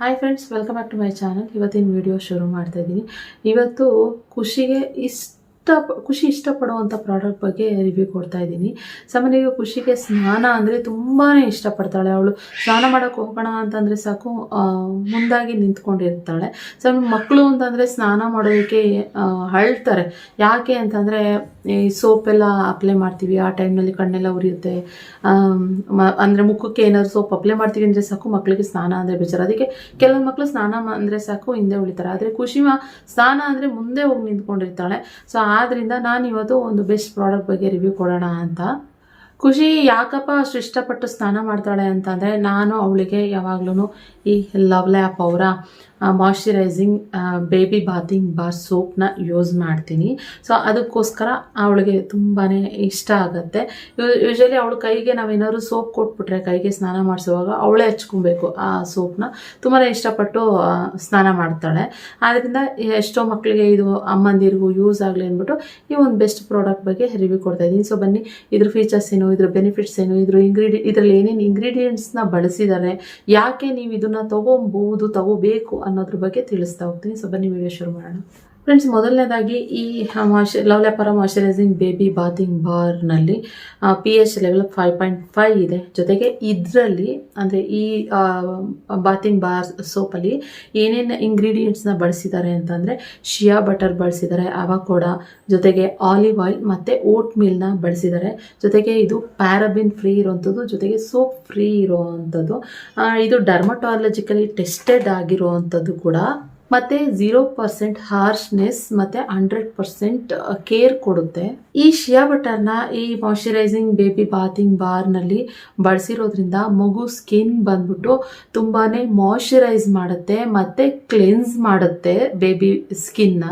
Hi friends welcome back to my channel ಇವತ್ತಿನ video ಶುರು ಮಾಡ್ತಾ ಇದ್ದೀನಿ. ಇವತ್ತು ಖುಷಿಗೆ ಇಷ್ಟ, ಖುಷಿ ಇಷ್ಟಪಡುವಂಥ ಪ್ರಾಡಕ್ಟ್ ಬಗ್ಗೆ ರಿವ್ಯೂ ಕೊಡ್ತಾ ಇದ್ದೀನಿ. ಸಾಮಾನ್ಯವಾಗಿ ಖುಷಿಗೆ ಸ್ನಾನ ಅಂದರೆ ತುಂಬಾ ಇಷ್ಟಪಡ್ತಾಳೆ. ಅವಳು ಸ್ನಾನ ಮಾಡೋಕ್ಕೆ ಹೋಗೋಣ ಅಂತಂದರೆ ಸಾಕು ಮುಂದಾಗಿ ನಿಂತ್ಕೊಂಡಿರ್ತಾಳೆ. ಸೊ ಮಕ್ಕಳು ಅಂತಂದರೆ ಸ್ನಾನ ಮಾಡೋದಕ್ಕೆ ಅಳ್ತಾರೆ. ಯಾಕೆ ಅಂತಂದರೆ ಈ ಸೋಪೆಲ್ಲ ಅಪ್ಲೈ ಮಾಡ್ತೀವಿ. ಆ ಟೈಮ್ನಲ್ಲಿ ಕಣ್ಣೆಲ್ಲ ಉರಿಯುತ್ತೆ. ಅಂದರೆ ಮುಖಕ್ಕೆ ಏನಾದ್ರು ಸೋಪ್ ಅಪ್ಲೈ ಮಾಡ್ತೀವಿ ಅಂದರೆ ಸಾಕು ಮಕ್ಕಳಿಗೆ ಸ್ನಾನ ಅಂದರೆ ಬೇಜಾರು. ಅದಕ್ಕೆ ಕೆಲವೊಂದು ಮಕ್ಕಳು ಸ್ನಾನ ಅಂದರೆ ಸಾಕು ಹಿಂದೆ ಉಳಿತಾರೆ. ಆದರೆ ಖುಷಿ ಸ್ನಾನ ಅಂದರೆ ಮುಂದೆ ಹೋಗಿ ನಿಂತ್ಕೊಂಡಿರ್ತಾಳೆ. ಸೊ ಆದ್ದರಿಂದ ನಾನು ಇವತ್ತು ಒಂದು ಬೆಸ್ಟ್ ಪ್ರಾಡಕ್ಟ್ ಬಗ್ಗೆ ರಿವ್ಯೂ ಕೊಡೋಣ ಅಂತ. ಖುಷಿ ಯಾಕಪ್ಪ ಅಷ್ಟು ಇಷ್ಟಪಟ್ಟು ಸ್ನಾನ ಮಾಡ್ತಾಳೆ ಅಂತಂದರೆ ನಾನು ಅವಳಿಗೆ ಯಾವಾಗ್ಲೂ ಈ ಲವ್ ಲ್ಯಾಪ್ ಅವರ ಮಾಯ್ಶ್ಚರೈಸಿಂಗ್ ಬೇಬಿ ಬಾತಿಂಗ್ ಬಾರ್ ಸೋಪ್ನ ಯೂಸ್ ಮಾಡ್ತೀನಿ. ಸೊ ಅದಕ್ಕೋಸ್ಕರ ಅವಳಿಗೆ ತುಂಬಾ ಇಷ್ಟ ಆಗುತ್ತೆ. ಯೂಶಲಿ ಅವಳು ಕೈಗೆ ನಾವೇನಾದ್ರು ಸೋಪ್ ಕೊಟ್ಬಿಟ್ರೆ, ಕೈಗೆ ಸ್ನಾನ ಮಾಡಿಸುವಾಗ ಅವಳೇ ಹಚ್ಕೊಬೇಕು ಆ ಸೋಪ್ನ ತುಂಬಾ ಇಷ್ಟಪಟ್ಟು ಸ್ನಾನ ಮಾಡ್ತಾಳೆ. ಆದ್ದರಿಂದ ಎಷ್ಟೋ ಮಕ್ಕಳಿಗೆ ಇದು ಅಮ್ಮಂದಿರಿಗೂ ಯೂಸ್ ಆಗಲಿ ಅಂದ್ಬಿಟ್ಟು ಈ ಒಂದು ಬೆಸ್ಟ್ ಪ್ರಾಡಕ್ಟ್ ಬಗ್ಗೆ ರಿವ್ಯೂ ಕೊಡ್ತಾ ಇದ್ದೀನಿ. ಸೊ ಬನ್ನಿ, ಇದ್ರ ಫೀಚರ್ಸ್ ಏನು ಇದ್ರ ಬೆನಿಫಿಟ್ಸ್ ಏನು, ಇದ್ರ ಇಂಗ್ರೀಡಿ ಇದರಲ್ಲಿ ಏನೇನು ಇಂಗ್ರೀಡಿಯೆಂಟ್ಸ್ನ ಬಳಸಿದ್ದಾರೆ ಯಾಕೆ ನೀವು ಇದನ್ನ ತಗೊಬಹುದು ತಗೋಬೇಕು ಅನ್ನೋದ್ರ ಬಗ್ಗೆ ತಿಳಿಸ್ತಾ ಹೋಗ್ತೀನಿ. ಸೊ ಬನ್ನಿ ವಿಡಿಯೋ ಶುರು ಮಾಡೋಣ. ಫ್ರೆಂಡ್ಸ್ ಮೊದಲನೇದಾಗಿ ಈ ಮಾಯ್ಶ ಲವ್ ಲ್ಯಾಪರ ಮಾಯ್ಚರೈಸಿಂಗ್ ಬೇಬಿ ಬಾತಿಂಗ್ ಬಾರ್ನಲ್ಲಿ P H level five point five ಇದೆ. ಜೊತೆಗೆ ಇದರಲ್ಲಿ, ಅಂದರೆ ಈ ಬಾತಿಂಗ್ ಬಾರ್ ಸೋಪಲ್ಲಿ ಏನೇನು ಇಂಗ್ರೀಡಿಯೆಂಟ್ಸ್ನ ಬಳಸಿದ್ದಾರೆ ಅಂತಂದರೆ ಶಿಯಾ ಬಟರ್ ಬಳಸಿದ್ದಾರೆ ಅವಾಕೋಡ ಜೊತೆಗೆ ಆಲಿವ್ ಆಯಿಲ್ ಮತ್ತು ಓಟ್ ಮೀಲ್ನ ಬಳಸಿದ್ದಾರೆ. ಜೊತೆಗೆ ಇದು ಪ್ಯಾರಬಿನ್ ಫ್ರೀ ಇರೋವಂಥದ್ದು ಜೊತೆಗೆ ಸೋಪ್ ಫ್ರೀ ಇರೋವಂಥದ್ದು ಇದು ಡರ್ಮಟಾಲಜಿಕಲಿ ಟೆಸ್ಟೆಡ್ ಆಗಿರುವಂಥದ್ದು ಕೂಡ ಮತ್ತೆ ಝೀರೋ ಪರ್ಸೆಂಟ್ ಹಾರ್ಶ್ನೆಸ್ ಮತ್ತೆ ಹಂಡ್ರೆಡ್ ಪರ್ಸೆಂಟ್ ಕೇರ್ ಕೊಡುತ್ತೆ. ಈ ಶಿಯಾ ಬಟರ್ನ ಈ ಮಾಯ್ಶ್ಚರೈಸಿಂಗ್ ಬೇಬಿ ಬಾತಿಂಗ್ ಬಾರ್ನಲ್ಲಿ ಬಳಸಿರೋದ್ರಿಂದ ಮಗು ಸ್ಕಿನ್ ಬಂದ್ಬಿಟ್ಟು ತುಂಬಾನೇ ಮಾಯಿಶ್ಚರೈಸ್ ಮಾಡುತ್ತೆ, ಮತ್ತೆ ಕ್ಲೆನ್ಸ್ ಮಾಡುತ್ತೆ ಬೇಬಿ ಸ್ಕಿನ್ನ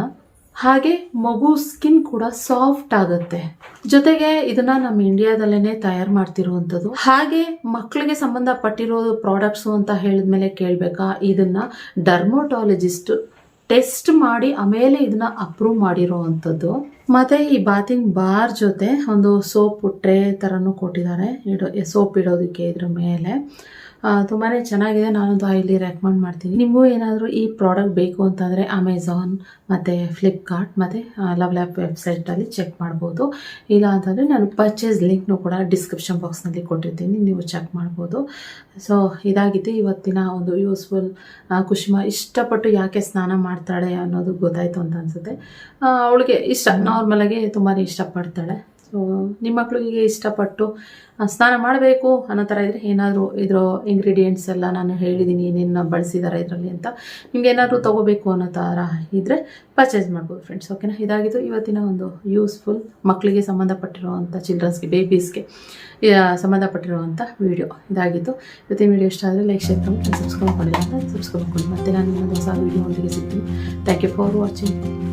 ಹಾಗೆ ಮಗು ಸ್ಕಿನ್ ಕೂಡ ಸಾಫ್ಟ್ ಆಗುತ್ತೆ. ಜೊತೆಗೆ ಇದನ್ನ ನಮ್ಮ ಇಂಡಿಯಾದಲ್ಲೇನೆ ತಯಾರು ಮಾಡ್ತಿರುವಂಥದ್ದು. ಹಾಗೆ ಮಕ್ಕಳಿಗೆ ಸಂಬಂಧಪಟ್ಟಿರೋ ಪ್ರಾಡಕ್ಟ್ಸು ಅಂತ ಹೇಳಿದ್ಮೇಲೆ ಕೇಳಬೇಕಾ? ಇದನ್ನ ಡರ್ಮೋಟಾಲಜಿಸ್ಟ್ ಟೆಸ್ಟ್ ಮಾಡಿ ಆಮೇಲೆ ಇದನ್ನ ಅಪ್ರೂವ್ ಮಾಡಿರೋವಂಥದ್ದು. ಮತ್ತೆ ಈ ಬಾತಿಂಗ್ ಬಾರ್ ಜೊತೆ ಒಂದು ಸೋಪ್ ಟ್ರೇ ಥರನೂ ಕೊಟ್ಟಿದ್ದಾರೆ. ಇಡೋ ಸೋಪ್ ಇಡೋದಕ್ಕೆ ಇದ್ರ ಮೇಲೆ. ತುಂಬಾ ಚೆನ್ನಾಗಿದೆ. ನಾನೊಂದು ಹೈಲಿ ರೆಕಮೆಂಡ್ ಮಾಡ್ತೀನಿ. ನಿಮಗೂ ಏನಾದರೂ ಈ ಪ್ರಾಡಕ್ಟ್ ಬೇಕು ಅಂತಂದರೆ ಅಮೆಝಾನ್ ಮತ್ತು ಫ್ಲಿಪ್ಕಾರ್ಟ್ ಮತ್ತು ಲವ್ ಲ್ಯಾಪ್ ವೆಬ್ಸೈಟಲ್ಲಿ ಚೆಕ್ ಮಾಡ್ಬೋದು. ಇಲ್ಲ ಅಂತಂದರೆ ನಾನು ಪರ್ಚೇಸ್ ಲಿಂಕ್ನೂ ಕೂಡ ಡಿಸ್ಕ್ರಿಪ್ಷನ್ ಬಾಕ್ಸ್ನಲ್ಲಿ ಕೊಟ್ಟಿರ್ತೀನಿ. ನೀವು ಚೆಕ್ ಮಾಡ್ಬೋದು. ಸೊ ಇದಾಗಿತ್ತು ಇವತ್ತಿನ ಒಂದು ಯೂಸ್ಫುಲ್ ಕುಶುಮ ಇಷ್ಟಪಟ್ಟು ಯಾಕೆ ಸ್ನಾನ ಮಾಡ್ತಾಳೆ ಅನ್ನೋದು ಗೊತ್ತಾಯಿತು ಅಂತ ಅನಿಸುತ್ತೆ. ಅವಳಿಗೆ ಇಷ್ಟ ನಾರ್ಮಲಾಗಿ ತುಂಬಾ ಇಷ್ಟಪಡ್ತಾಳೆ. ನಿಮ್ಮ ಮಕ್ಕಳಿಗೆ ಇಷ್ಟಪಟ್ಟು ಸ್ನಾನ ಮಾಡಬೇಕು ಅನ್ನೋ ಥರ ಇದ್ದರೆ ಏನಾದರೂ ಇದ್ರ ಇಂಗ್ರೀಡಿಯೆಂಟ್ಸ್ ಎಲ್ಲ ನಾನು ಹೇಳಿದ್ದೀನಿ ಏನೇನು ಬಳಸಿದ್ದಾರೆ ಇದರಲ್ಲಿ ಅಂತ ನಿಮ್ಗೆ ಏನಾದರೂ ತೊಗೋಬೇಕು ಅನ್ನೋ ಥರ ಇದ್ದರೆ ಪರ್ಚೇಸ್ ಮಾಡ್ಬೋದು ಫ್ರೆಂಡ್ಸ್ ಓಕೆನಾ ಇದಾಗಿದ್ದು ಇವತ್ತಿನ ಒಂದು ಯೂಸ್ಫುಲ್ ಮಕ್ಕಳಿಗೆ ಸಂಬಂಧಪಟ್ಟಿರುವಂಥ ಚಿಲ್ಡ್ರನ್ಸ್ಗೆ ಬೇಬೀಸ್ಗೆ ಸಂಬಂಧಪಟ್ಟಿರುವಂಥ ವಿಡಿಯೋ ಇದಾಗಿತ್ತು ಇವತ್ತಿನ ವಿಡಿಯೋ ಇಷ್ಟ ಆದರೆ ಲೈಕ್ ಶೇರ್ ಸಬ್ಸ್ಕ್ರೈಬ್ ಮಾಡಿಲ್ಲ ಅಂತ ಸಬ್ಸ್ಕ್ರೈಬ್ ಮಾಡಿ ಮತ್ತೆ ನಾನು ಇನ್ನೊಂದು ಹೊಸ ವೀಡಿಯೋ ಒಂದಿಗೆ ಸಿಗ್ತೀನಿ. Thank you for watching